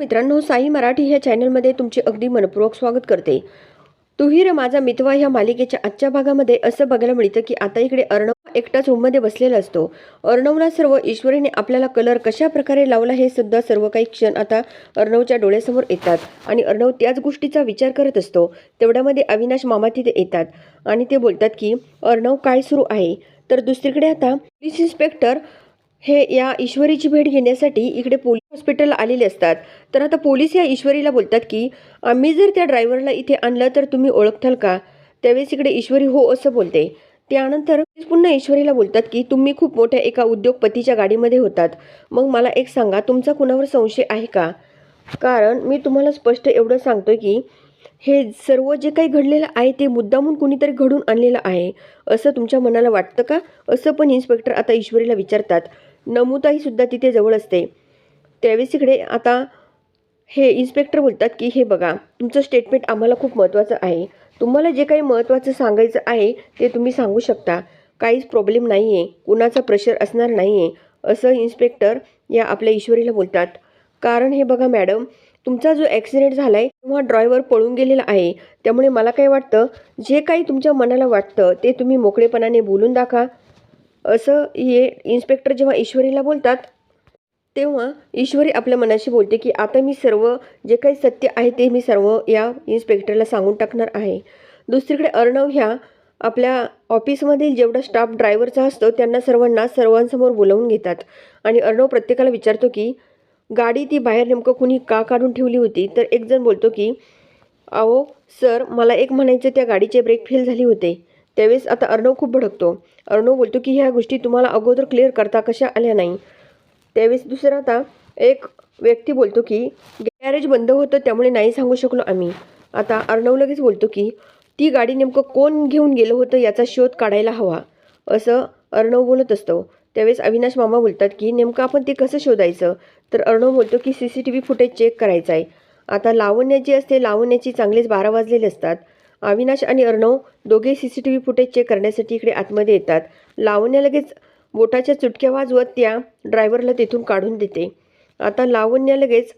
मित्रांनो साई मराठी ह्या चॅनलमध्ये तुमचे अगदी मनपूर्वक स्वागत करते. तुही रे माझा मितवा ह्या मालिकेच्या आजच्या भागामध्ये असं बघायला मिळतं की आता इकडे अर्णव एकटाच रूममध्ये बसलेला असतो. अर्णवला सर्व ईश्वरीने आपल्याला कलर कशा प्रकारे लावला हे सुद्धा सर्व काही क्षण आता अर्णवच्या डोळ्यासमोर येतात आणि अर्णव त्याच गोष्टीचा विचार करत असतो. तेवढ्यामध्ये अविनाश मामा तिथे येतात आणि ते बोलतात की अर्णव काय सुरू आहे? तर दुसरीकडे आता पोलीस इन्स्पेक्टर हे या ईश्वरीची भेट घेण्यासाठी इकडे पोलीस हॉस्पिटलला आलेले असतात. तर आता पोलीस या ईश्वरीला बोलतात की आम्ही जर त्या ड्रायव्हरला इथे आणलं तर तुम्ही ओळखताल का? त्यावेळेस इकडे ईश्वरी हो असं बोलते. त्यानंतर पुन्हा ईश्वरीला बोलतात की तुम्ही खूप मोठ्या एका उद्योगपतीच्या गाडीमध्ये होतात. मग मला एक सांगा तुमचा कुणावर संशय आहे का? कारण मी तुम्हाला स्पष्ट एवढं सांगतोय की हे सर्व जे काही घडलेलं आहे ते मुद्दामून कुणीतरी घडून आणलेलं आहे. असं तुमच्या मनाला वाटतं का? असं पण इन्स्पेक्टर आता ईश्वरीला विचारतात. नमुताही सुद्धा तिथे जवळ असते. त्यावेळेस इकडे आता हे इन्स्पेक्टर बोलतात की हे बघा तुमचं स्टेटमेंट आम्हाला खूप महत्त्वाचं आहे. तुम्हाला जे काही महत्त्वाचं सांगायचं आहे ते तुम्ही सांगू शकता. काहीच प्रॉब्लेम नाही आहे कुणाचा प्रेशर असणार नाही आहे असं इन्स्पेक्टर या आपल्या ईश्वरीला बोलतात. कारण हे बघा मॅडम तुमचा जो ॲक्सिडेंट झाला आहे तेव्हा ड्रायव्हर पळून गेलेला आहे. त्यामुळे मला काय वाटतं? जे काही तुमच्या मनाला वाटतं ते तुम्ही मोकळेपणाने बोलून दाखवा. असं हे इन्स्पेक्टर जेव्हा ईश्वरीला बोलतात तेव्हा ईश्वरी आपल्या मनाशी बोलते की आता मी सर्व जे काही सत्य आहे ते मी सर्व या इन्स्पेक्टरला सांगून टाकणार आहे. दुसरीकडे अर्णव ह्या आपल्या ऑफिसमधील जेवढा स्टाफ ड्रायव्हरचा असतो त्यांना सर्वांना सर्वांसमोर बोलावून घेतात. आणि अर्णव प्रत्येकाला विचारतो की गाडी ती बाहेर नेमकं कुणी का काढून ठेवली होती? तर एकजण बोलतो की अहो सर मला एक म्हणायचं त्या गाडीचे ब्रेक फेल झाले होते. त्यावेळेस आता अर्णव खूप भडकतो. अर्णव बोलतो की ह्या गोष्टी तुम्हाला अगोदर क्लिअर करता कशा आल्या नाही? त्यावेळेस दुसरा आता एक व्यक्ती बोलतो की गॅरेज बंद होतं त्यामुळे नाही सांगू शकलो आम्ही. आता अर्णव लगेच बोलतो की ती गाडी नेमकं कोण घेऊन गेलं होतं याचा शोध काढायला हवा? असं अर्णव बोलत असतो. त्यावेळेस अविनाश मामा बोलतात की नेमकं आपण ते कसं शोधायचं? तर अर्णव बोलतो की C C T V footage check करायचं आहे. आता लावण्य जी असते लावण्याची चांगलेच बारा वाजलेले असतात. अविनाश आणि अर्णव दोघे C C T V footage check करण्यासाठी इकडे आतमध्ये येतात. लावण्या लगेच बोटाच्या चुटक्या वाजवत त्या ड्रायव्हरला तिथून काढून देते. आता लावण्या लगेच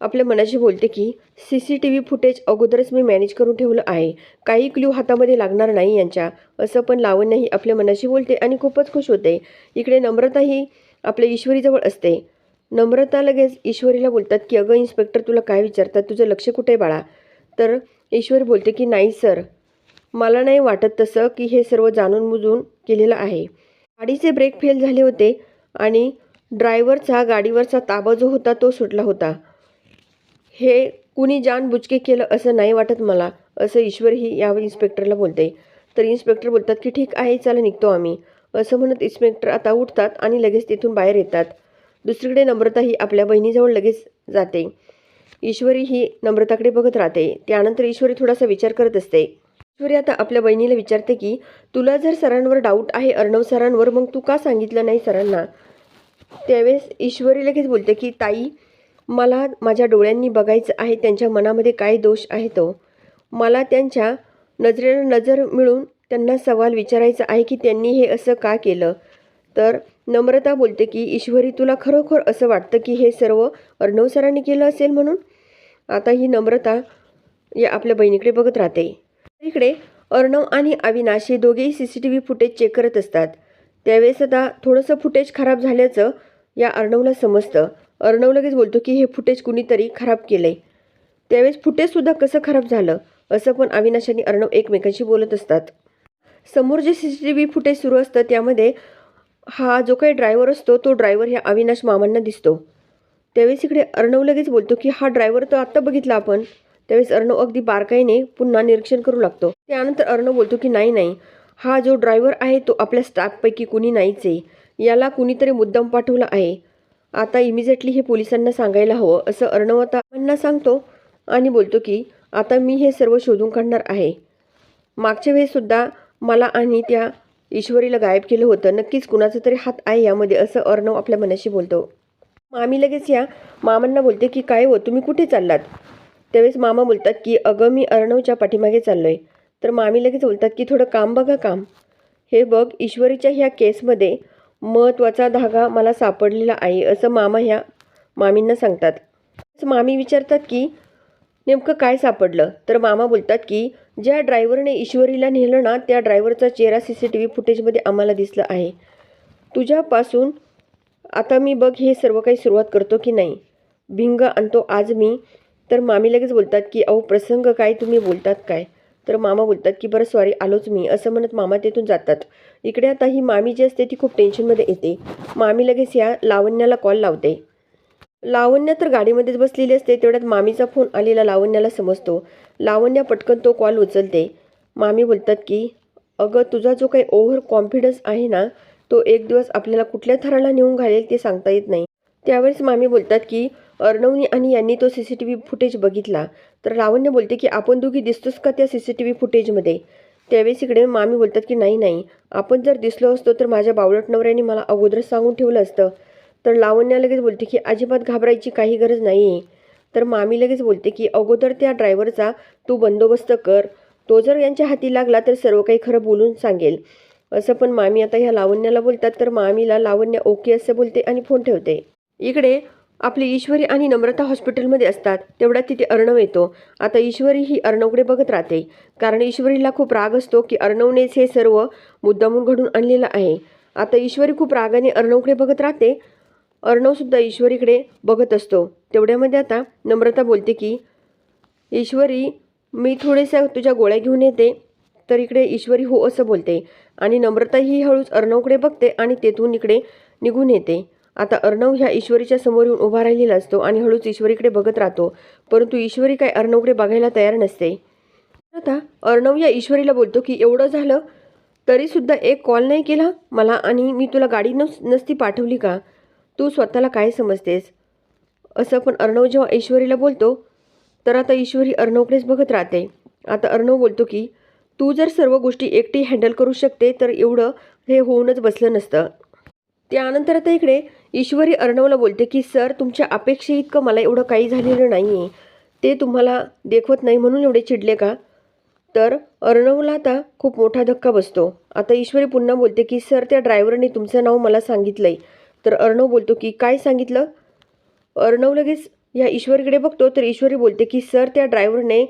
आपल्या मनाशी बोलते की C C T V footage अगोदरच मी मॅनेज करून ठेवलं आहे. काही क्ल्यू हातामध्ये लागणार नाही यांच्या. असं पण लावण्यही आपल्या मनाशी बोलते आणि खूपच खुश होते. इकडे नम्रताही आपल्या ईश्वरीजवळ असते. नम्रता लगेच ईश्वरीला बोलतात की अगं इन्स्पेक्टर तुला काय विचारतात? तुझं लक्ष कुठे बाळा? तर ईश्वर बोलते की नाही सर. मला नाही वाटत तसं की हे सर्व जाणून बुजून केलेलं आहे. गाडीचे ब्रेक फेल झाले होते आणि ड्रायव्हरचा गाडीवरचा ताबा जो होता तो सुटला होता. हे कुणी जानबुचके केलं असं नाही वाटत मला असं ईश्वर ही या इन्स्पेक्टरला बोलते. तर इन्स्पेक्टर बोलतात की ठीक आहे चला निघतो आम्ही असं म्हणत इन्स्पेक्टर आता उठतात आणि लगेच तिथून बाहेर येतात. दुसरीकडे नम्रता ही आपल्या बहिणीजवळ लगेच जाते. ईश्वरी ही नम्रताकडे बघत राहते. त्यानंतर ईश्वरी थोडासा विचार करत असते. ईश्वरी आता आपल्या बहिणीला विचारते की तुला जर सरांवर डाऊट आहे अर्णव सरांवर मग तू का सांगितलं नाही सरांना? त्यावेळेस ईश्वरी लगेच बोलते की ताई मला माझ्या डोळ्यांनी बघायचं आहे त्यांच्या मनामध्ये काय दोष आहे तो? मला त्यांच्या नजरेला नजर मिळून त्यांना सवाल विचारायचा आहे की त्यांनी हे असं का केलं? तर नम्रता बोलते की ईश्वरी तुला खरोखर असं वाटतं की हे सर्व अर्णव सरांनी केलं असेल म्हणून? आता ही नम्रता या आपल्या बहिणीकडे बघत राहते. इकडे अर्णव आणि अविनाश हे दोघेही C C T V footage check करत असतात. त्यावेळेस आता थोडंसं फुटेज खराब झाल्याचं या अर्णवला समजतं. अर्णव लगेच बोलतो की हे फुटेज कुणीतरी खराब केलं आहे त्यावेळेस फुटेजसुद्धा कसं खराब झालं असं पण अविनाश आणि अर्णव एकमेकांशी बोलत असतात. समोर जे C C T V footage सुरू असतं त्यामध्ये हा जो काही ड्रायव्हर असतो तो ड्रायव्हर ह्या अविनाश मामांना दिसतो. त्यावेळेस इकडे अर्णव लगेच बोलतो की हा ड्रायव्हर तर आत्ता बघितला आपण. त्यावेळेस अर्णव अगदी बारकाईने पुन्हा निरीक्षण करू लागतो. त्यानंतर अर्णव बोलतो की नाही नाही. हा जो ड्रायव्हर आहे तो आपल्या स्टाफपैकी कुणी नाहीच आहे. याला कुणीतरी मुद्दाम पाठवला आहे. आता इमिजिएटली हे पोलिसांना सांगायला हवं. असं अर्णव आता अण्णा सांगतो आणि बोलतो की आता मी हे सर्व शोधून काढणार आहे. मागच्या वेळेससुद्धा मला आणि त्या ईश्वरीला गायब केलं होतं. नक्कीच कुणाचा तरी हात आहे यामध्ये असं अर्णव आपल्या मनाशी बोलतो. मामी लगेच या. मामांना बोलते की काय हो तुम्ही कुठे चाललात? त्यावेळेस मामा बोलतात की अगं मी अर्णवच्या पाठीमागे चाललो आहे तर मामी लगेच बोलतात की थोडं काम बघा काम. हे बघ ईश्वरीच्या ह्या केसमध्ये महत्त्वाचा धागा मला सापडलेला आहे असं मामा ह्या मामींना सांगतात. मामी विचारतात की नेमकं काय सापडलं? तर मामा बोलतात की ज्या ड्रायव्हरने ईश्वरीला नेलं ना त्या ड्रायव्हरचा चेहरा सी सी टी व्ही फुटेजमध्ये आम्हाला दिसला आहे. तुझ्यापासून आता मी बघ हे सर्व काही सुरुवात करतो की नाही. भिंग आणतो आज मी. तर मामी लगेच बोलतात की अहो प्रसंग काय तुम्ही बोलतात काय? तर मामा बोलतात की बरं सॉरी आलोच मी. असं म्हणत मामा तिथून जातात. इकडे आता ही मामी जी असते ती खूप टेन्शनमध्ये येते. मामी लगेच या लावण्याला कॉल लावते. लावण्य तर गाडीमध्येच बसलेली असते तेवढ्यात मामीचा फोन आलेला लावण्याला समजतो. लावण्या पटकन तो कॉल उचलते. मामी बोलतात की अगं तुझा जो काही ओव्हर कॉन्फिडन्स आहे ना तो एक दिवस आपल्याला कुठल्या थराला नेऊन घालेल ते सांगता येत नाही. त्यावेळेस मामी बोलतात की अर्णवनी आणि यांनी तो C C T V footage बघितला. तर लावण्य बोलते की आपण दोघी दिसतोस का त्या सी सी टी व्ही फुटेजमध्ये? त्यावेळेस इकडे मामी बोलतात की नाही नाही. आपण जर दिसलो असतो तर माझ्या बावळट नवऱ्याने मला अगोदरच सांगून ठेवलं असतं. तर लावण्या लगेच बोलते की अजिबात घाबरायची काही गरज नाही आहे तर मामी लगेच बोलते की अगोदर त्या ड्रायव्हरचा तू बंदोबस्त कर. तो जर यांच्या हाती लागला तर सर्व काही खरं बोलून सांगेल. असं पण मामी आता ह्या लावण्याला बोलतात. तर मामीला लावण्य ओके असं बोलते आणि फोन ठेवते. इकडे आपली ईश्वरी आणि नम्रता हॉस्पिटलमध्ये असतात. तेवढ्यात तिथे अर्णव येतो. आता ईश्वरी ही अर्णवकडे बघत राहते. कारण ईश्वरीला खूप राग असतो की अर्णवनेच हे सर्व मुद्दामून घडून आणलेलं आहे. आता ईश्वरी खूप रागाने अर्णवकडे बघत राहते. अर्णवसुद्धा ईश्वरीकडे बघत असतो. तेवढ्यामध्ये आता नम्रता बोलते की ईश्वरी मी थोड्याशा तुझ्या गोळ्या घेऊन येते तर इकडे ईश्वरी हो असं बोलते. आणि नम्रता ही हळूच अर्णवकडे बघते आणि तेथून इकडे निघून येते. आता अर्णव ह्या ईश्वरीच्या समोर येऊन उभा राहिलेला असतो आणि हळूच ईश्वरीकडे बघत राहतो. परंतु ईश्वरी काय अर्णवकडे बघायला तयार नसते. आता अर्णव या ईश्वरीला बोलतो की एवढं झालं तरीसुद्धा एक कॉल नाही केला मला आणि मी तुला गाडी नस नसती पाठवली का? तू स्वतःला काय समजतेस? असं पण अर्णव जेव्हा ईश्वरीला बोलतो तर आता ईश्वरी अर्णवकडेच बघत राहते. आता अर्णव बोलतो की तू जर सर्व गोष्टी एकटी हँडल करू शकते तर एवढं हे होऊनच बसलं नसतं. त्यानंतर आता इकडे ईश्वरी अर्णवला बोलते की सर तुमच्या अपेक्षे इतकं मला एवढं काही झालेलं नाही आहे ते तुम्हाला देखवत नाही म्हणून एवढे चिडले का? तर अर्णवला आता खूप मोठा धक्का बसतो. आता ईश्वरी पुन्हा बोलते की सर त्या ड्रायव्हरने तुमचं नाव मला सांगितलंय. तर अर्णव बोलतो की काय सांगितलं? अर्णव लगेच या ईश्वरीकडे बघतो. तर ईश्वरी बोलते की सर त्या ड्रायव्हरने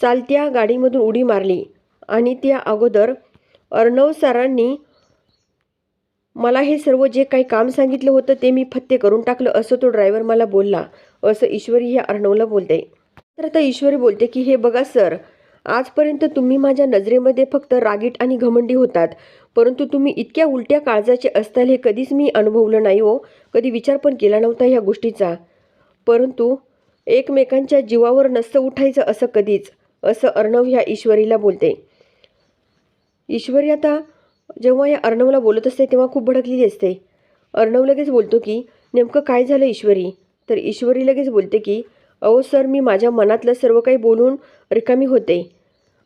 चालत्या गाडीमधून उडी मारली आणि त्या अगोदर अर्णव सरांनी मला हे सर्व जे काही काम सांगितलं होतं ते मी फत्ते करून टाकलं असं तो ड्रायव्हर मला बोलला. असं ईश्वरी ह्या अर्णवला बोलते. तर आता ईश्वरी बोलते की हे बघा सर आजपर्यंत तुम्ही माझ्या नजरेमध्ये फक्त रागीट आणि घमंडी होतात. परंतु तुम्ही इतक्या उलट्या काळजाचे असताल हे कधीच मी अनुभवलं नाही हो. कधी विचार पण केला नव्हता ह्या गोष्टीचा. परंतु एकमेकांच्या जीवावर नसतं उठायचं असं कधीच असं अर्णव ह्या ईश्वरीला बोलते. ईश्वरी आता जेव्हा या अर्णवला बोलत असते तेव्हा खूप भडकलेली असते. अर्णव लगेच बोलतो की नेमकं काय झालं ईश्वरी? तर ईश्वरी लगेच बोलते की अहो सर मी माझ्या मनातलं सर्व काही बोलून रिकामी होते.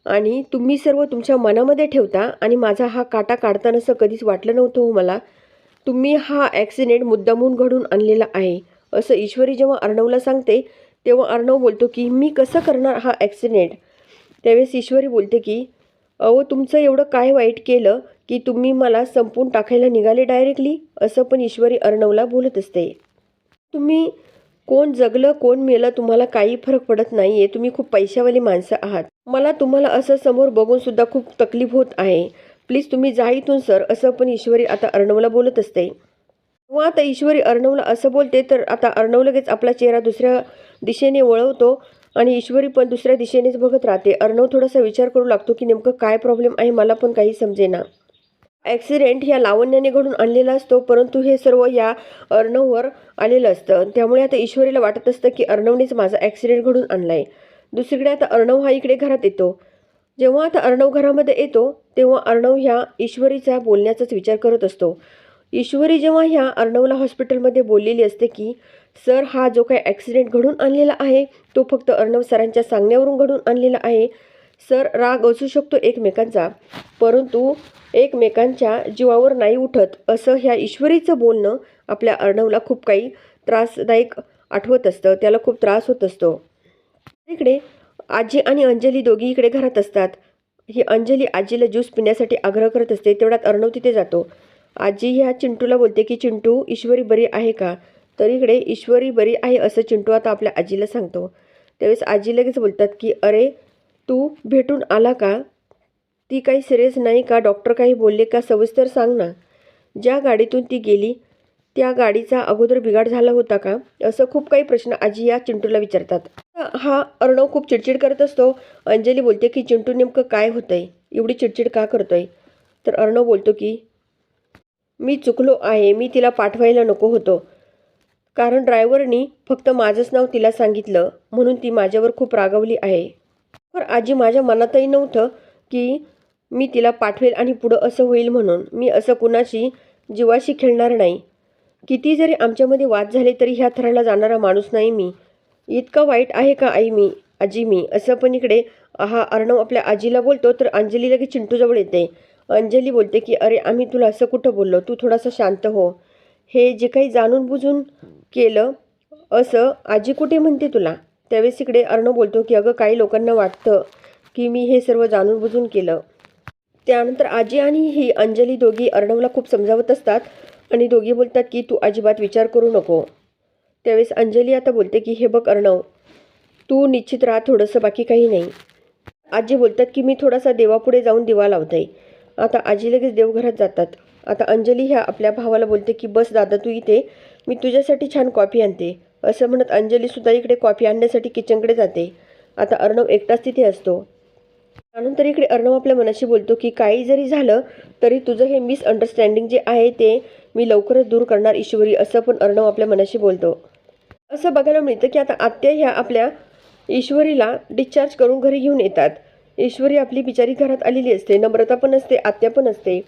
आणि तुम्ही सर्व तुमच्या मनामध्ये ठेवता आणि माझा हा काटा काढताना असं कधीच वाटलं नव्हतं हो मला. तुम्ही हा ॲक्सिडेंट मुद्दामून घडून आणलेला आहे असं ईश्वरी जेव्हा अर्णवला सांगते तेव्हा अर्णव बोलतो की मी कसं करणार हा ॲक्सिडेंट? त्यावेळेस ईश्वरी बोलते की अहो तुमचं एवढं काय वाईट केलं की तुम्ही मला संपून टाकायला निघाले डायरेक्टली? असं पण ईश्वरी अर्णवला बोलत असते. तुम्ही कोण जगलं कोण मेलं तुम्हाला काही फरक पडत नाही आहे तुम्ही खूप पैशावाली माणसं आहात. मला तुम्हाला असं समोर बघून सुद्धा खूप तकलीफ होत आहे. प्लीज तुम्ही जा इथून सर. असं पण ईश्वरी आता अर्णवला बोलत असते. तेव्हा आता ईश्वरी अर्णवला असं बोलते तर आता अर्णव लगेच आपला चेहरा दुसऱ्या दिशेने वळवतो आणि ईश्वरी पण दुसऱ्या दिशेनेच बघत राहते. अर्णव थोडासा विचार करू लागतो की नेमकं काय प्रॉब्लेम आहे मला पण काही समजेना. ॲक्सिडेंट ह्या लावण्याने घडून आणलेला असतो परंतु हे सर्व या अर्णववर आलेलं असतं. त्यामुळे आता ईश्वरीला वाटत असतं की अर्णवनेच माझा ॲक्सिडेंट घडून आणला आहे दुसरीकडे आता अर्णव हा इकडे घरात येतो. जेव्हा आता अर्णव घरामध्ये येतो तेव्हा अर्णव ह्या ईश्वरीचा बोलण्याचाच विचार करत असतो. ईश्वरी जेव्हा ह्या अर्णवला हॉस्पिटलमध्ये बोललेली असते की सर हा जो काही ॲक्सिडेंट घडून आणलेला आहे तो फक्त अर्णव सरांच्या सांगण्यावरून घडून आणलेला आहे. सर राग असू शकतो एकमेकांचा परंतु एकमेकांच्या जीवावर नाही उठत असं ह्या ईश्वरीचं बोलणं आपल्या अर्णवला खूप काही त्रासदायक आठवत असतं त्याला खूप त्रास होत असतो. इकडे आजी आणि अंजली दोघी इकडे घरात असतात. ही अंजली आजीला ज्यूस पिण्यासाठी आग्रह करत असते तेवढ्यात अर्णव तिथे जातो. आजी ह्या चिंटूला बोलते की चिंटू ईश्वरी बरी आहे का? तर इकडे ईश्वरी बरी आहे असं चिंटू आता आपल्या आजीला सांगतो. त्यावेळेस आजी लगेच बोलतात की अरे तू भेटून आला का? ती काही सिरियस नाही का? डॉक्टर काही बोलले का? सविस्तर सांग ना. ज्या गाडीतून ती गेली त्या गाडीचा अगोदर बिघाड झाला होता का? असं खूप काही प्रश्न आजी या चिंटूला विचारतात. हा अर्णव खूप चिडचिड करत असतो. अंजली बोलते की चिंटू नेमकं काय होतंय? एवढी चिडचिड का करतोय? तर अर्णव बोलतो की मी चुकलो आहे. मी तिला पाठवायला नको होतो. कारण ड्रायव्हरनी फक्त माझंच नाव तिला सांगितलं. म्हणून ती माझ्यावर खूप रागवली आहे. पर आजी माझ्या मनातही नव्हतं की मी तिला पाठवेल आणि पुढं असं होईल म्हणून. मी असं कुणाशी जीवाशी खेळणार नाही. किती जरी आमच्यामध्ये वाद झाले तरी ह्या थराला जाणारा माणूस नाही मी. इतका वाईट आहे का आई मी आजी मी? असं पण इकडे हा अर्णव आपल्या आजीला बोलतो तर अंजली लगेच चिंटूजवळ येते. अंजली बोलते की अरे आम्ही तुला असं कुठं बोललो? तू थोडासा शांत हो. हे जे काही जाणून बुजून केलं असं आजी कुठे म्हणते तुला? त्यावेळेस इकडे अर्णव बोलतो की अगं काही लोकांना वाटतं की मी हे सर्व जाणून बुजून केलं. त्यानंतर आजी आणि ही अंजली दोघी अर्णवला खूप समजावत असतात आणि दोघी बोलतात की तू अजिबात विचार करू नको. त्यावेळेस अंजली आता बोलते की हे बघ अर्णव तू निश्चित राहा थोडंसं बाकी काही नाही. आजी बोलतात की मी थोडासा देवापुढे जाऊन दिवा लावते. आता आजी लगेच देवघरात जातात. आता अंजली ह्या आपल्या भावाला बोलते की बस दादा तू इथे. मी तुझ्यासाठी छान कॉफी आणते. असं म्हणत अंजलीसुद्धा इकडे कॉफी आणण्यासाठी किचनकडे जाते. आता अर्णव एकटाच तिथे असतो. त्यानंतर इकडे अर्णव आपल्या मनाशी बोलतो की काही जरी झालं तरी तुझं हे मिसअंडरस्टँडिंग जे आहे ते मी लवकरच दूर करणार ईश्वरी असं पण अर्णव आपल्या मनाशी बोलतो. असं बघायला मिळतं की आता आत्या ह्या आपल्या ईश्वरीला डिस्चार्ज करून घरी घेऊन येतात. ईश्वरी आपली बिचारी घरात आलेली असते. नम्रता पण असते आत्या पण असते.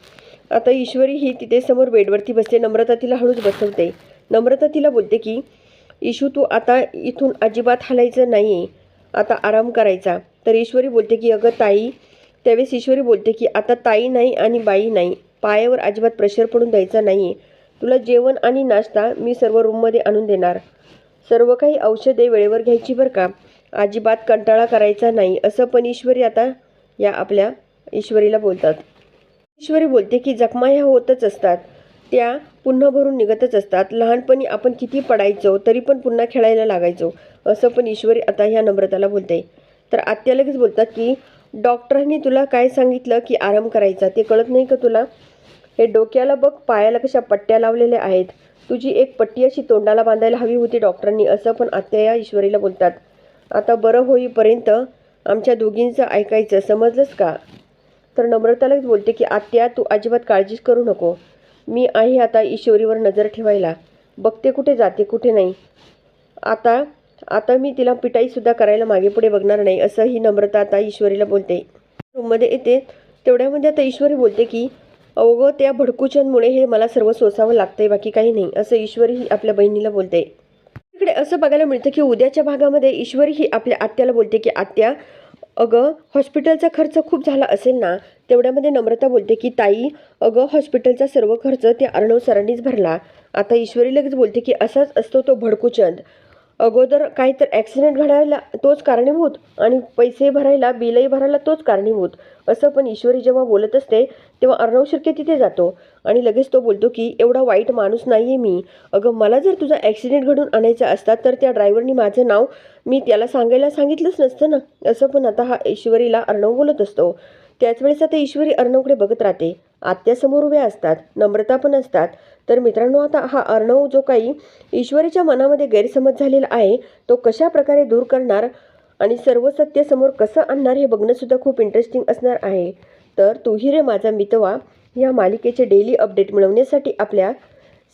आता ईश्वरी ही तिथे समोर बेडवरती बसते. नम्रता तिला हळूच बसवते. नम्रता तिला बोलते की ईशू तू आता इथून अजिबात हलायचं नाही आहे आता आराम करायचा. तर ईश्वरी बोलते की अगं ताई त्यावेळेस ईश्वरी बोलते की आता ताई नाही आणि बाई नाही. पायावर अजिबात प्रेशर पडून द्यायचा नाही आहे तुला जेवण आणि नाश्ता मी सर्व रूममध्ये आणून देणार. सर्व काही औषधे वेळेवर घ्यायची बरं का? अजिबात कंटाळा करायचा नाही. असं पण ईश्वरी आता या आपल्या ईश्वरीला बोलतात. ईश्वरी बोलते की जखमा ह्या होतच असतात. त्या पुन्हा भरून निघतच असतात. लहानपणी आपण किती पडायचो तरी पण पुन्हा खेळायला लागायचो. असं पण ईश्वरी आता ह्या नम्रताला बोलते. तर आत्या लगेच बोलतात की डॉक्टरांनी तुला काय सांगितलं की आराम करायचा? ते कळत नाही का तुला? हे डोक्याला बघ पायाला कशा पट्ट्या लावलेल्या आहेत. तुझी एक पट्टी अशी तोंडाला बांधायला हवी होती डॉक्टरांनी असं पण आत्या या ईश्वरीला बोलतात. आता बरं होईपर्यंत आमच्या दोघींचं ऐकायचं समजलंस का? तर नम्रतालाच बोलते की आत्या तू अजिबात काळजीच करू नको. मी आहे आता ईश्वरीवर नजर ठेवायला. बघते कुठे जाते कुठे नाही. आता आता मी तिला पिटाईसुद्धा करायला मागे पुढे बघणार नाही असं ही नम्रता आता ईश्वरीला बोलते. रूममध्ये येते तेवढ्यामध्ये म्हणजे आता ईश्वरी बोलते की अवघं त्या भडकूच्यांमुळे हे मला सर्व सोसावं लागतंय बाकी काही नाही असं ईश्वरी ही आपल्या बहिणीला बोलते. इकडे असं बघायला मिळतं की उद्याच्या भागामध्ये ईश्वरी ही आपल्या आत्याला बोलते की आत्या अगं हॉस्पिटलचा खर्च खूप झाला असेल ना? तेवढ्यामध्ये नम्रता बोलते की ताई अगं हॉस्पिटलचा सर्व खर्च ते अर्णव सरांनीच भरला. आता ईश्वरी लगेच बोलते की असाच असतो तो भडकूचंद अगोदर काही तर ॲक्सिडेंट घडायला तोच कारणीभूत आणि पैसे भरायला बिलही भरायला तोच कारणीभूत असं पण ईश्वरी जेव्हा बोलत असते तेव्हा अर्णव शिर्के तिथे जातो आणि लगेच तो बोलतो की एवढा वाईट माणूस नाही आहे मी. अगं मला जर तुझा ॲक्सिडेंट घडून आणायचा असता तर त्या ड्रायव्हरनी माझं नाव मी त्याला सांगायला सांगितलंच नसतं ना. असं पण आता हा ईश्वरीला अर्णव बोलत असतो. त्याच वेळेस आता ईश्वरी अर्णवकडे बघत राहते. आत्यासमोर उभ्या असतात नम्रता पण असतात. तर मित्रांनो आता हा अर्णव जो काही ईश्वरीच्या मनामध्ये गैरसमज झालेला आहे तो कशा प्रकारे दूर करणार आणि सर्व सत्य समोर कसं आणणार हे बघणंसुद्धा खूप इंटरेस्टिंग असणार आहे. तर तूही रे माझा मितवा या मालिकेचे डेली अपडेट मिळवण्यासाठी आपल्या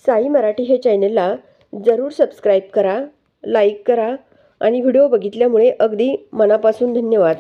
साई मराठी हे चॅनलला जरूर सबस्क्राईब करा लाईक करा आणि व्हिडिओ बघितल्यामुळे अगदी मनापासून धन्यवाद.